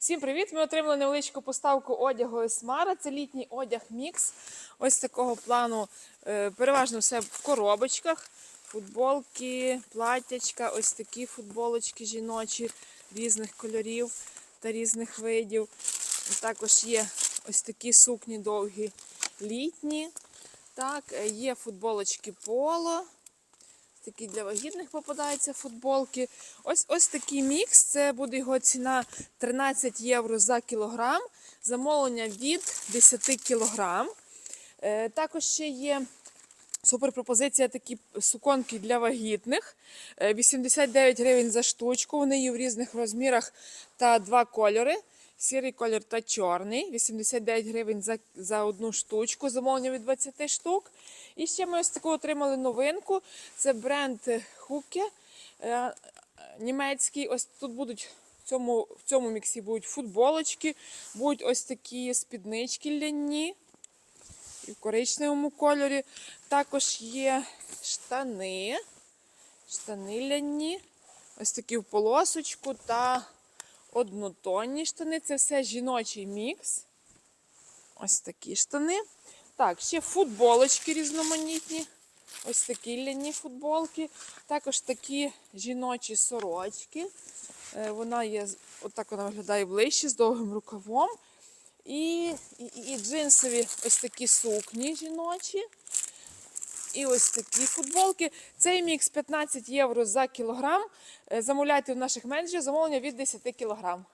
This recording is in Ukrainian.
Всім привіт! Ми отримали невеличку поставку одягу Есмара. Це літній одяг мікс. Ось такого плану. е, Переважно все в коробочках. Футболки, платтячка, ось такі футболочки жіночі різних кольорів та різних видів. Також є ось такі сукні довгі літні. Так, е, є футболочки поло. Такі для вагітних попадаються футболки. Ось ось такий мікс. Це буде його ціна 13 євро за кілограм. Замовлення від 10 кілограм. Е, також ще є супер пропозиція такі суконки для вагітних. Е, 89 гривень за штучку. Вони є в різних розмірах та два кольори. Сірий колір та чорний. 89 гривень за, за одну штучку. Замовлення від 20 штук. І ще ми ось таку отримали новинку. Це бренд Хуке е, німецький. Ось тут будуть в цьому, в цьому міксі будуть футболочки, будуть ось такі спіднички ляні і в коричневому кольорі. Також є штани, штани ляні, ось такі в полосочку та однотонні штани. Це все жіночий мікс. Ось такі штани. Так, ще футболочки різноманітні. Ось такі ляні футболки. Також такі жіночі сорочки. Е, Вона є, отак вона виглядає ближче, з довгим рукавом. І, і, і джинсові ось такі сукні жіночі. І ось такі футболки. Цей мікс 15 євро за кілограм. Е, Замовляйте в наших менеджерів замовлення від 10 кілограм.